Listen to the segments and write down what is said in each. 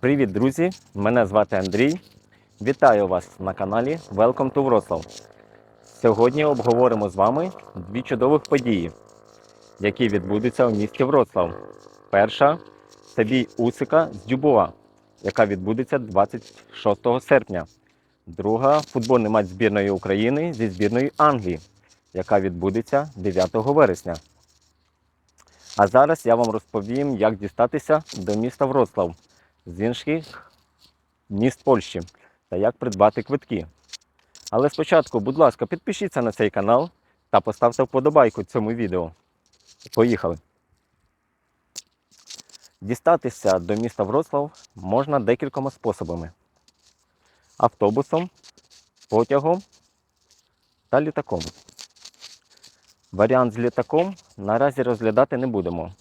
Привіт, друзі! Мене звати Андрій. Вітаю вас на каналі Welcome to Wroclaw. Сьогодні обговоримо з вами дві чудових події, які відбудуться у місті Вроцлав. Перша це бій Усика з Дюбуа, яка відбудеться 26 серпня. Друга футбольний матч збірної України зі збірною Англії, яка відбудеться 9 вересня. А зараз я вам розповім, як дістатися до міста Вроцлав з інших міст Польщі та як придбати квитки. Але спочатку, будь ласка, підпишіться на цей канал та поставте вподобайку цьому відео. Поїхали! Дістатися до міста Вроцлав можна декількома способами: автобусом, потягом та літаком. Варіант з літаком наразі розглядати не будемо,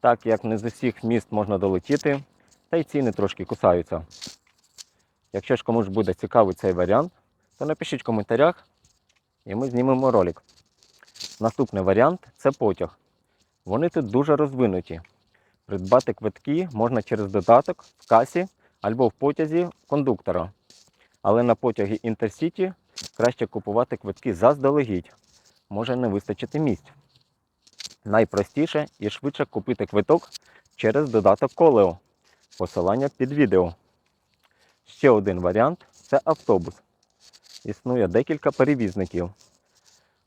так як не з усіх міст можна долетіти, та й ціни трошки кусаються. Якщо ж комусь буде цікавий цей варіант, то напишіть в коментарях і ми знімемо ролик. Наступний варіант це потяг. Вони тут дуже розвинуті. Придбати квитки можна через додаток в касі або в потязі кондуктора. Але на потягі Інтерсіті краще купувати квитки заздалегідь. Може не вистачити місць. Найпростіше і швидше купити квиток через додаток Колео. Посилання під відео. Ще один варіант це автобус. Існує декілька перевізників.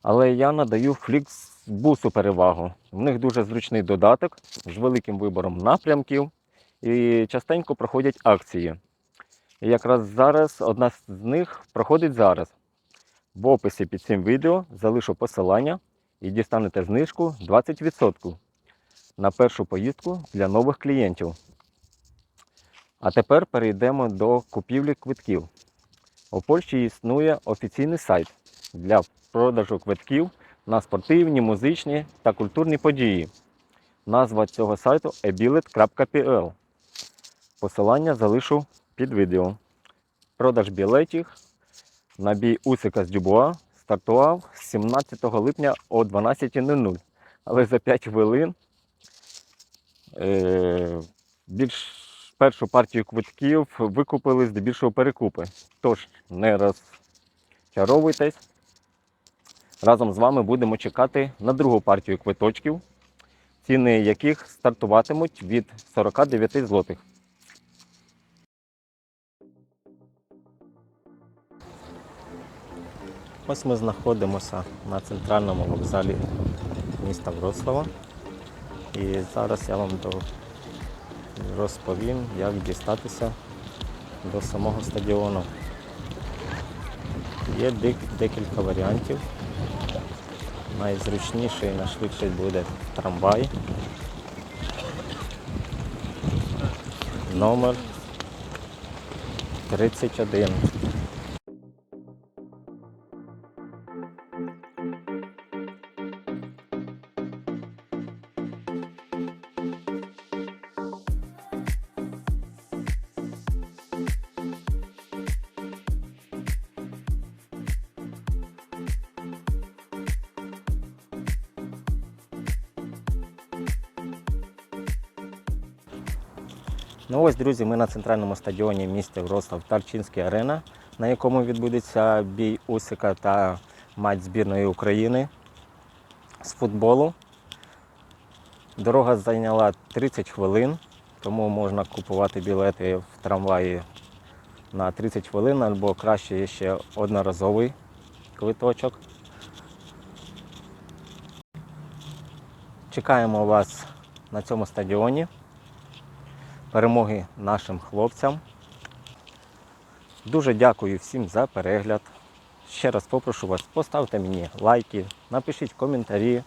Але я надаю фліксбусу перевагу. В них дуже зручний додаток з великим вибором напрямків і частенько проходять акції. І якраз зараз одна з них проходить зараз. В описі під цим відео залишу посилання і дістанете знижку 20% на першу поїздку для нових клієнтів. А тепер перейдемо до купівлі квитків. У Польщі існує офіційний сайт для продажу квитків на спортивні, музичні та культурні події. Назва цього сайту ebillet.pl. Посилання залишу під відео. Продаж білетів на бій Усика з Дюбуа стартував 17 липня о 12.00. Але за 5 хвилин е, більш першу партію квитків викупили здебільшого перекупи. Тож не розчаровуйтесь. Разом з вами будемо чекати на другу партію квиточків, ціни яких стартуватимуть від 49 злотих. Ось ми знаходимося на центральному вокзалі міста Вроцлава. І зараз я вам до розповім, як дістатися до самого стадіону. Є дек- декілька варіантів. Найзручніший і найшвидший буде трамвай. Номер 31. Ну ось, друзі, ми на центральному стадіоні в місті Вроцлав Тарчинська арена, на якому відбудеться бій Усика та матч збірної України з футболу. Дорога зайняла 30 хвилин, тому можна купувати білети в трамваї на 30 хвилин, або краще ще одноразовий квиточок. Чекаємо вас на цьому стадіоні перемоги нашим хлопцям. Дуже дякую всім за перегляд. Ще раз попрошу вас, поставте мені лайки, напишіть коментарі,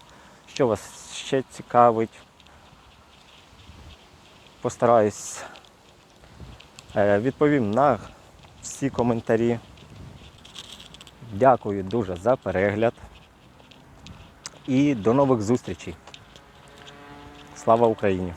що вас ще цікавить. Постараюсь е, відповім на всі коментарі. Дякую дуже за перегляд і до нових зустрічей. Слава Україні!